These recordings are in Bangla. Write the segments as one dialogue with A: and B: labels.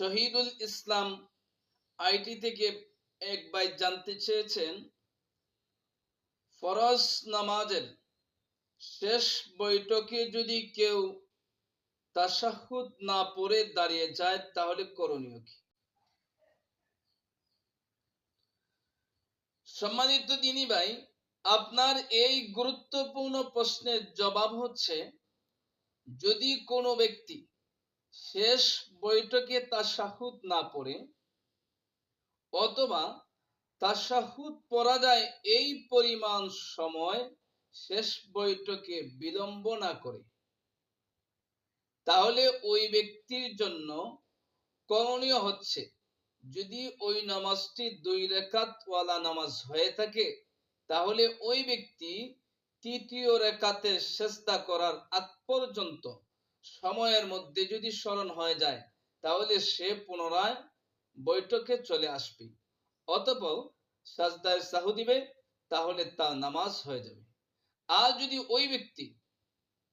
A: শহীদুল ইসলাম আইটি থেকে এক ভাই জানতে চেয়েছেন, ফরজ নামাজের শেষ বৈঠকে যদি কেউ তাশাহুদ না পড়ে দাঁড়িয়ে যায়, তাহলে করণীয় কি? সম্মানিত দিনী ভাই, আপনার এই গুরুত্বপূর্ণ প্রশ্নের জবাব হচ্ছে, যদি কোনো ব্যক্তি শেষ বৈঠকে তাশাহুদ না পড়ে, অথবা তাশাহুদ পড়া যায় এই পরিমাণ সময় শেষ বৈঠকে বিলম্ব না করে। তাহলে ওই ব্যক্তির জন্য করণীয় হচ্ছে, যদি ওই নামাজটি দুই রেখাত ওয়ালা নামাজ হয়ে থাকে, তাহলে ওই ব্যক্তি তৃতীয় রেখাতে চেষ্টা করার আগ পর্যন্ত সময়ের মধ্যে যদি স্মরণ হয়ে যায়, তাহলে সে পুনরায় বৈঠকে চলে আসবে। অতপর সাজদায় সাহু দিবে, তাহলে তার নামাজ হয়ে যাবে। আর যদি ওই ব্যক্তি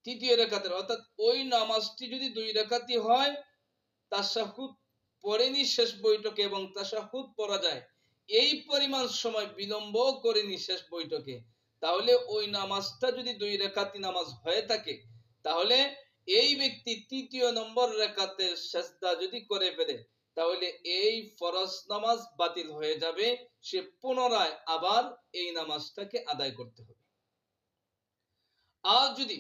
A: তৃতীয় রেখাতের, অর্থাৎ ওই নামাজটি যদি দুই রেখাতি হয় তাশাহুদ পড়েনি শেষ বৈঠকে এবং তাশাহুদ পড়া যায়, এই পরিমাণ সময় বিলম্ব করেনি শেষ বৈঠকে, তাহলে ওই নামাজটা যদি দুই রেখাতি নামাজ হয়ে থাকে, তাহলে এই ব্যক্তি তৃতীয় নম্বর রেখাতে সেজদা যদি করে ফেলে, তাহলে এই ফরজ নামাজ বাতিল হয়ে যাবে। সে পুনরায় আবার এই নামাজটাকে আদায় করতে হবে। আর যদি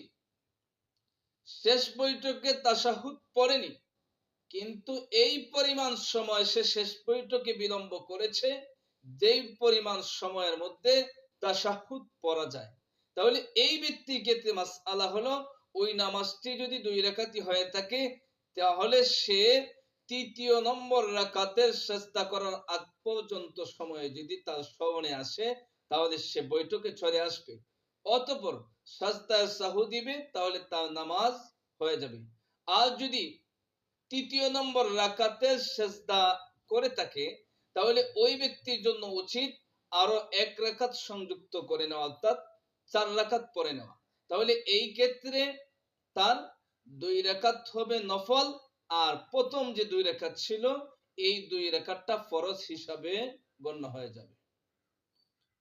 A: শেষ বৈঠকে তাশাহুদ পড়েনি, কিন্তু এই পরিমাণ সময় সে শেষ বৈঠকে বিলম্ব করেছে, যেই পরিমাণ সময়ের মধ্যে তাশাহুদ পড়া যায়, তাহলে এই ব্যক্তির ক্ষেত্রে মাস আলা হলো ওই নামাজটি যদি দুই রেখাতি হয়ে থাকে, তাহলে সে তৃতীয় নম্বর রাকাতের চেষ্টা করার আগ পর্যন্ত সময়ে যদি তার স্মরণে আসে, তাহলে সে বৈঠকে চলে আসবে। অতপর সাজদায় সাহু দিবে, তাহলে তার নামাজ হয়ে যাবে। আর যদি তৃতীয় নম্বর রাকাতের সেজদা করে থাকে, তাহলে ওই ব্যক্তির জন্য উচিত আরও এক রাকাত সংযুক্ত করে নেওয়া, অর্থাৎ চার রাকাত পরে নেওয়া। তাহলে এই ক্ষেত্রে তার দুই রেখাত হবে নফল আর প্রথম যে দুই রেখাত ছিল, এই দুই রেখাতটা ফরজ হিসাবে গণ্য হয়ে যাবে।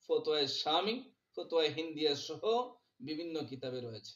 A: ফতোয়ায় স্বামী ফতোয়ায় হিন্দিয়া সহ বিভিন্ন কিতাবে রয়েছে।